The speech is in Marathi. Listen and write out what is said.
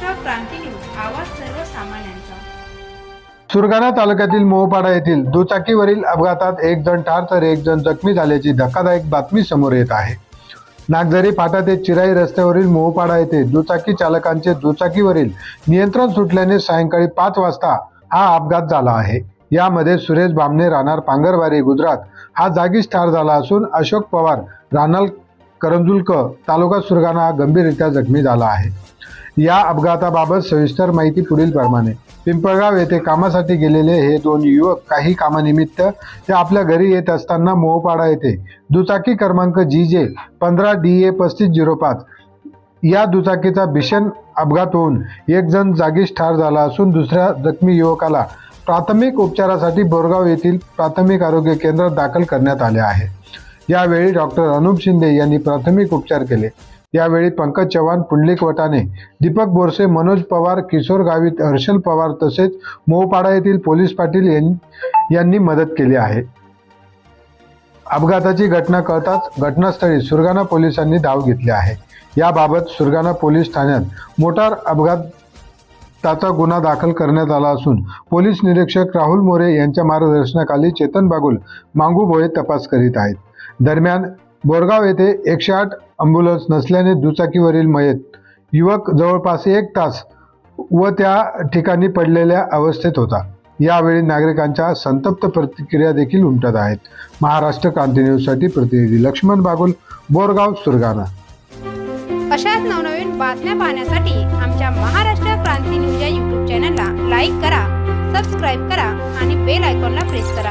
सर्वसामान्यांचा. सुरगाणा तालुक्यातील मोहपाडा येथील दुचाकीवरील अपघातात एक जण ठार तर एक जण जखमी झाल्याची धक्कादायक बातमी समोर येत आहे. नागझरी फाटा ते चिराई रस्त्यावरील मोहपाडा येथे दुचाकी चालकांचे दुचाकीवरील नियंत्रण सुटल्याने सायंकाळी पाच वाजता हा अपघात झाला आहे. यामध्ये सुरेश बामणे राहणार पांगरवारी गुजरात. हा जागीच ठार झाला असून अशोक पवार राहणार करंजुलक तालुका सुरगाणा हा गंभीररित्या जखमी झाला आहे. या अपघाताबाबत सविस्तर माहिती पुढील प्रमाणे. पिंपळगाव येथे कामासाठी गेलेले हे दोन युवक काही कामानिमित्त ते आपल्या घरी येत असताना मोहपाडा येथे दुचाकी क्रमांक जी जे पंधरा डी ए पस्तीस झिरो पाच या दुचाकीचा भीषण अपघात होऊन एक जण जागीच ठार झाला असून दुसऱ्या जखमी युवकाला प्राथमिक उपचारासाठी बोरगाव येथील प्राथमिक आरोग्य केंद्रात दाखल करण्यात आले आहे. यावेळी डॉक्टर अनुप शिंदे यांनी प्राथमिक उपचार केले. यावेळी पंकज चव्हाण पुंडलिक वटाने दीपक बोरसे मनोज पवार किशोर गावित हर्षल पवार तसेच मोहपाडा येथील पोलीस पाटील यां- यांनी मदत केली आहे. अपघाताची घटना कळताच घटनास्थळी सुरगाणा पोलिसांनी धाव घेतली आहे. याबाबत सुरगाणा पोलीस ठाण्यात मोटार अपघाताचा गुन्हा दाखल करण्यात आला असून पोलीस निरीक्षक राहुल मोरे यांच्या मार्गदर्शनाखाली चेतन बागुल मांगू भोये तपास करीत आहेत. दरम्यान बोरगाव येथे एकशे आठ अँब्युलन्स नसल्याने दुचाकीवरील मयत युवक जवळपास एक तास व त्या ठिकाणी पडलेल्या अवस्थेत होता. यावेळी नागरिकांच्या संतप्त प्रतिक्रिया देखील उमटत आहेत. महाराष्ट्र क्रांती न्यूजसाठी प्रतिनिधी लक्ष्मण बागुल बोरगाव सुरगाणा. अशाच नवनवीन बातम्या पाहण्यासाठी आमच्या महाराष्ट्र क्रांती न्यूज या यूट्यूब चॅनलला लाईक करा सबस्क्राईब करा आणि बेल आयकॉनला प्रेस करा.